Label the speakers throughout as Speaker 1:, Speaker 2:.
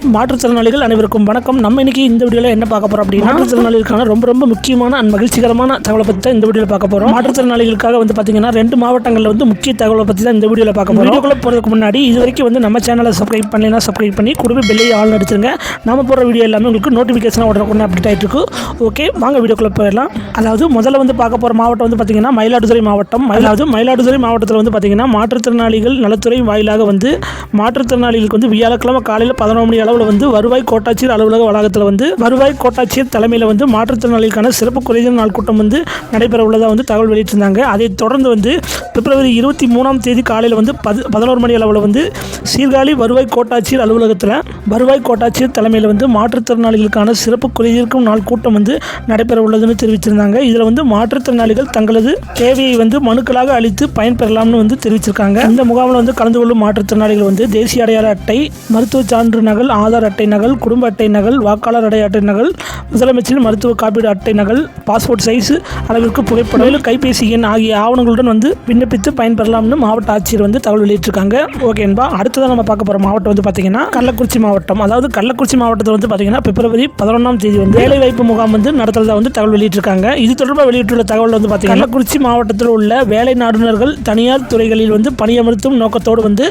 Speaker 1: மாற்றுத்திறனாளிகள் அனைவருக்கும் வணக்கம். நம்ம இன்னைக்கு இந்த வீடியோவில் என்ன பார்க்க போகிறோம் அப்படின்னா மாற்றுத்திறனாளிகளுக்கான ரொம்ப ரொம்ப முக்கியமான அண்ட் மகிழ்ச்சிகரமான தகவலை பற்றி தான் இந்த வீடியோவில் பார்க்க போகிறோம் மாற்றுத்திறனாளிகளுக்காக வந்து பார்த்தீங்கன்னா ரெண்டு மாவட்டங்களில் வந்து முக்கிய தகவலை பற்றி தான் இந்த வீடியோவில் பார்க்க போகிறோம் வீடியோக்குள்ள போகிறதுக்கு முன்னாடி இது வரைக்கும் வந்து நம்ம சேனலை சப்ஸ்கிரைப் பண்ணலைன்னா சப்ஸ்கிரைப் பண்ணி குடும்ப பெல்லையை ஆள் நடிச்சிருங்க நம்ம போகிற வீடியோ எல்லாமே உங்களுக்கு நோட்டிஃபிகேஷனாக உடனே அப்டேட் ஆகிட்டு இருக்கு. ஓகே வாங்க வீடியோக்குள்ள போயிடலாம். அதாவது முதல்ல வந்து பார்க்க போகிற மாவட்டம் வந்து பார்த்தீங்கன்னா மயிலாடுதுறை மாவட்டம். அதாவது மயிலாடுதுறை மாவட்டத்தில் வந்து பார்த்தீங்கன்னா மாற்றுத்திறனாளிகள் நலத்துறை வாயிலாக வந்து மாற்றுத்திறனாளிகளுக்கு வந்து வியாழக்கிழமை காலையில் பதினொரு மணி அளவில் வந்து வருவாய் கோட்டாட்சியர் அலுவலக வளாகத்தில் வந்து வருவாய் கோட்டாட்சியர் தலைமையில் வந்து மாற்றுத்திறனாளிகளுக்கான சிறப்பு குறைதல் நாள் கூட்டம் வந்து நடைபெற உள்ளதாக வந்து தகவல் வெளியிட்டிருந்தாங்க. அதைத் தொடர்ந்து வந்து பிப்ரவரி இருபத்தி மூணாம் தேதி காலையில் வந்து பது பதினோரு மணி அளவில் வந்து சீர்காழி வருவாய் கோட்டாட்சியர் அலுவலகத்தில் வருவாய் கோட்டாட்சியர் தலைமையில் வந்து மாற்றுத்திறனாளிகளுக்கான சிறப்பு குறைதீர்க்கும் நாள் கூட்டம் வந்து நடைபெற உள்ளதுன்னு தெரிவிச்சிருந்தாங்க. இதில் வந்து மாற்றுத்திறனாளிகள் தங்களது தேவையை வந்து மனுக்களாக அளித்து பயன்பெறலாம்னு வந்து தெரிவிச்சிருக்காங்க. இந்த முகாமில் வந்து கலந்து கொள்ளும் மாற்றுத்திறனாளிகள் வந்து தேசிய அடையாள அட்டை மருத்துவ சான்று நகல் ஆதார் அட்டை நகல் குடும்ப அட்டை நகல் வாக்காளர் அடை அட்டை நகல் முதலமைச்சரின் மருத்துவ காப்பீடு அட்டை நகல் பாஸ்போர்ட் சைஸ் அளவிற்கு புகைப்படம். கைபேசி எண் ஆகிய ஆவணங்களுடன் வந்து விண்ணப்பித்து பயன்பெறலாம்னு மாவட்ட ஆட்சியர் வந்து தகவல் வெளியிட்டிருக்காங்க. ஓகே என்பா அடுத்ததான் நம்ம பார்க்க போகிற மாவட்டம் வந்து பார்த்தீங்கன்னா கள்ளக்குறிச்சி மாவட்டம். அதாவது கள்ளக்குறிச்சி மாவட்டத்தில் வந்து பார்த்தீங்கன்னா பிப்ரவரி பதினொன்றாம் தேதி வந்து வேலைவாய்ப்பு முகாம் வந்து நடத்துறதா வந்து தகவல் வெளியிட்டிருக்காங்க. இது தொடர்பாக வெளியிட்டுள்ள தகவல் வந்து பார்த்தீங்கன்னா கள்ளக்குறிச்சி மாவட்டத்தில் உள்ள வேலை நாடுநர்கள் தனியார் துறைகளில் வந்து பணியமர்த்தும் நோக்கத்தோடு வந்து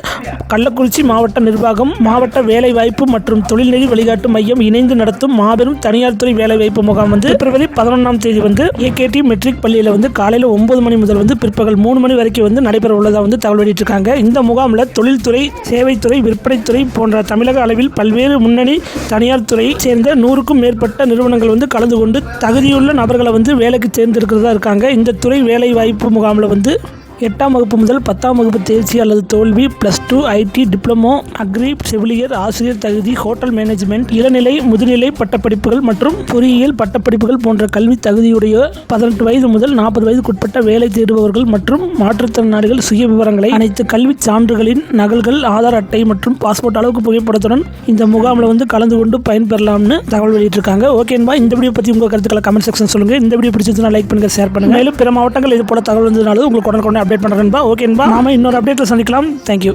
Speaker 1: கள்ளக்குறிச்சி மாவட்ட நிர்வாகம் மாவட்ட வேலைவாய்ப்பு மற்றும் தொழில்நெறி வழிகாட்டு மையம் இணைந்து நடத்தும் மாபெரும் தனியார் துறை வேலைவாய்ப்பு முகாம் வந்து பிப்ரவரி பதினொன்றாம் தேதி வந்து ஏகேடி மெட்ரிக் பள்ளியில் வந்து காலையில் ஒன்பது மணி முதல் வந்து பிற்பகல் மூணு மணி வரைக்கும் வந்து நடைபெற உள்ளதாக வந்து தகவல் வெளியிட்டிருக்காங்க. இந்த முகாமில் தொழில்துறை சேவைத்துறை விற்பனைத்துறை போன்ற தமிழக அளவில் பல்வேறு முன்னணி தனியார் துறையை சேர்ந்த நூறுக்கும் மேற்பட்ட நிறுவனங்கள் வந்து கலந்து கொண்டு தகுதியுள்ள நபர்களை வந்து வேலைக்கு தேர்ந்தெடுக்கிறதா இருக்காங்க. இந்த துறை வேலை வாய்ப்பு முகாமில் வந்து எட்டாம் வகுப்பு முதல் பத்தாம் வகுப்பு தேர்ச்சி அல்லது தோல்வி plus two IT diploma agri செவிலியர் ஆசிரியர் தகுதி ஹோட்டல் மேனேஜ்மெண்ட் இளநிலை முதுநிலை பட்டப்படிப்புகள் மற்றும் பொறியியல் பட்டப்படிப்புகள் போன்ற கல்வி தகுதியுடைய பதினெட்டு வயது முதல் நாற்பது வயதுக்குட்பட்ட வேலை தேடுபவர்கள் மற்றும் மாற்றுத்திறனாளிகள் சுய விவரங்களை அனைத்து கல்வி சான்றுகளின் நகல்கள் ஆதார் அட்டை மற்றும் பாஸ்போர்ட் அளவுக்கு புகைப்படத்துடன் இந்த முகாமில் வந்து கலந்து கொண்டு பயன்பெறலாம்னு தகவல் வெளியிட்டிருக்காங்க. ஓகேன்பா இந்த வீடியோ பற்றி உங்கள் கருத்துக்களை கமெண்ட் செக்ஷன் சொல்லுங்கள் இந்த வீடியோ பிடிச்சிருந்தா லைக் பண்ணுங்கள் ஷேர் பண்ணுங்கள் மேலும் பிற மாவட்டங்கள் இது போல தகவல் வந்ததுனால உங்களுக்கு உடனே அப்டேட் பண்ணுறேன்பா ஓகேன்பா நாம இன்னொரு அப்டேட்டில் சந்திக்கலாம். தேங்க்யூ